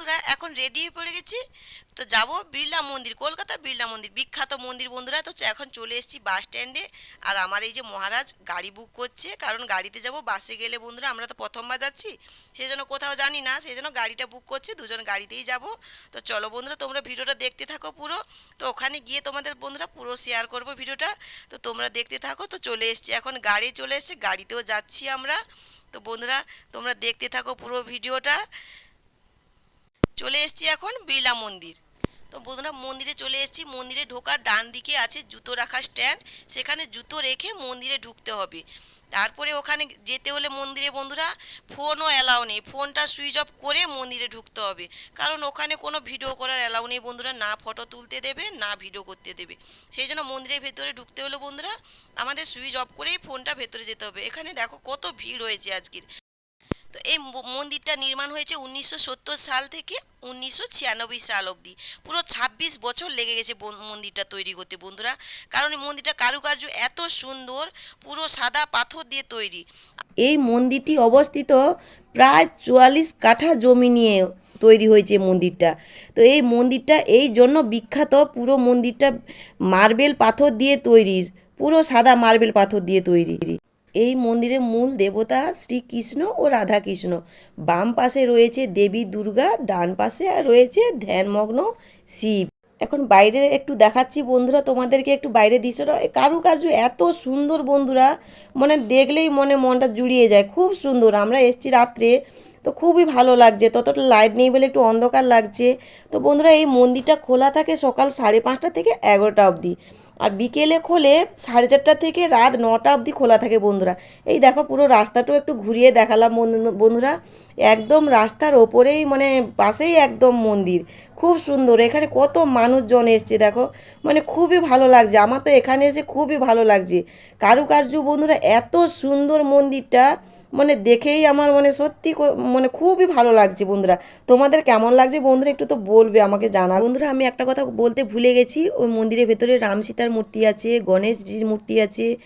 বন্ধুরা, এখন রেডি হয়ে পড়ে গেছি। তো যাব বিড়লা মন্দির, কলকাতা বিড়লা মন্দির, বিখ্যাত মন্দির বন্ধুরা। তো এখন চলে এসেছি বাস স্ট্যান্ডে আর আমার এই যে মহারাজ গাড়ি বুক করছে, কারণ গাড়িতে যাব বাসে গেলে বন্ধুরা আমরা তো প্রথমবার যাচ্ছি সেই জন্য কোথাও জানি না সেই জন্য গাড়িটা বুক করছে, দুজন গাড়িতেই যাব। তো চলো বন্ধুরা, তোমরা ভিডিওটা দেখতে থাকো পুরো। তো ওখানে গিয়ে তোমাদের বন্ধুরা পুরো শেয়ার করব ভিডিওটা। তো তোমরা দেখতে থাকো, তো চলে এসছি। এখন গাড়ি চলে এসছে, গাড়িতেও যাচ্ছি আমরা। তো বন্ধুরা, তোমরা দেখতে থাকো পুরো ভিডিওটা। চলে এসেছি এখন বিড়লা মন্দির। তো বন্ধুরা, মন্দিরে চলে এসেছি। মন্দিরে ঢোকার ডান দিকে আছে জুতো রাখার স্ট্যান্ড সেখানে জুতো রেখে মন্দিরে ঢুকতে হবে। তারপরে ওখানে যেতে হলে মন্দিরে বন্ধুরা ফোনও অ্যালাউ নেই। ফোনটা সুইচ অফ করে মন্দিরে ঢুকতে হবে। কারণ ওখানে কোনো ভিডিও করার অ্যালাউ নেই বন্ধুরা। না ফটো তুলতে দেবে, না ভিডিও করতে দেবে। সেই জন্য মন্দিরের ভেতরে ঢুকতে হলে বন্ধুরা, আমাদের সুইচ অফ করেই ফোনটা ভেতরে যেতে হবে। এখানে দেখো কত ভিড় হয়েছে আজকের। তো এই মন্দিরটা নির্মাণ হয়েছে উনিশশো সত্তর সাল থেকে উনিশশো ছিয়ানব্বই সাল অবধি। পুরো ছাব্বিশ বছর লেগে গেছে মন্দিরটা তৈরি করতে বন্ধুরা। কারণ এই মন্দিরটা কারুকার্য এত সুন্দর, পুরো সাদা পাথর দিয়ে তৈরি। এই মন্দিরটি অবস্থিত প্রায় চুয়াল্লিশ কাঠা জমি নিয়ে তৈরি হয়েছে মন্দিরটা। তো এই মন্দিরটা এই জন্য বিখ্যাত, পুরো মন্দিরটা মার্বেল পাথর দিয়ে তৈরি, পুরো সাদা মার্বেল পাথর দিয়ে তৈরি। এই মন্দিরের মূল দেবতা শ্রীকৃষ্ণ ও রাধাকৃষ্ণ। বাম পাশে রয়েছে দেবী দুর্গা, ডান পাশে আর রয়েছে ধ্যানমগ্ন শিব। এখন বাইরে একটু দেখাচ্ছি বন্ধুরা, তোমাদেরকে একটু বাইরে দৃশ্যটা। কারুকার্য এত সুন্দর বন্ধুরা মানে দেখলেই মনে মনটা জুড়িয়ে যায়। খুব সুন্দর, আমরা এসছি রাত্রে, তো খুবই ভালো লাগছে। ততটা লাইট নেই বলে একটু অন্ধকার লাগছে। তো বন্ধুরা, এই মন্দিরটা খোলা থাকে সকাল সাড়ে পাঁচটা থেকে এগারোটা অবধি। আর বিকেলে খোলে সাড়ে চারটা থেকে রাত নটা অবধি খোলা থাকে বন্ধুরা। এই দেখো পুরো রাস্তাটাও একটু ঘুরিয়ে দেখালাম বন্ধু- বন্ধুরা। একদম রাস্তার ওপরেই মানে পাশেই একদম মন্দির। খুব সুন্দর, এখানে কত মানুষজন এসছে দেখো। মানে খুবই ভালো লাগছে, আমার তো এখানে এসে খুবই ভালো লাগছে। কারুকার্য বন্ধুরা, এত সুন্দর মন্দিরটা মানে দেখেই আমার মানে সত্যি মানে খুবই ভালো লাগছে বন্ধুরা। তোমাদের কেমন লাগছে বন্ধুরা একটু তো বলবে আমাকে জানা বন্ধুরা, আমি একটা কথা বলতে ভুলে গেছি, ওই মন্দিরের ভেতরে রাম সীতার মূর্তি আছে, গণেশজির মূর্তি আছে,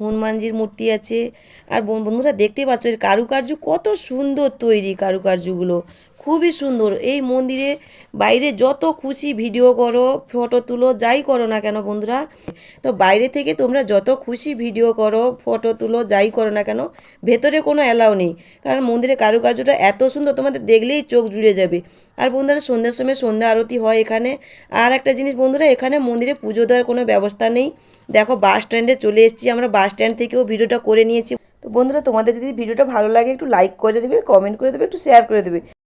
হনুমানজির মূর্তি আছে। আর বন- বন্ধুরা দেখতে পাচ্ছ এর কারুকার্য কত সুন্দর তৈরি কারুকার্যগুলো। খুবই সুন্দর। এই মন্দিরে বাইরে যত খুশি ভিডিও করো, ফটো তুলো, যাই করো না কেন বন্ধুরা, তো বাইরে থেকে তোমরা যত খুশি ভিডিও করো, ফটো তুলো, যাই করো না কেন, ভেতরে কোনো অ্যালাউ নেই। কারণ মন্দিরের কারুকার্যটা এত সুন্দর, তোমাদের দেখলেই চোখ জুড়ে যাবে। আর বন্ধুরা, সন্ধ্যার সময় সন্ধ্যা আরতি হয় এখানে। আর একটা জিনিস বন্ধুরা, এখানে মন্দিরে পুজো দেওয়ার কোনো ব্যবস্থা নেই। দেখো, বাস স্ট্যান্ডে চলে এসেছি আমরা, বাস স্ট্যান্ড থেকেও ভিডিওটা করে নিয়েছি। তো বন্ধুরা, তোমাদের যদি ভিডিওটা ভালো লাগে, একটু লাইক করে দেবে কমেন্ট করে দেবে, একটু শেয়ার করে দেবে।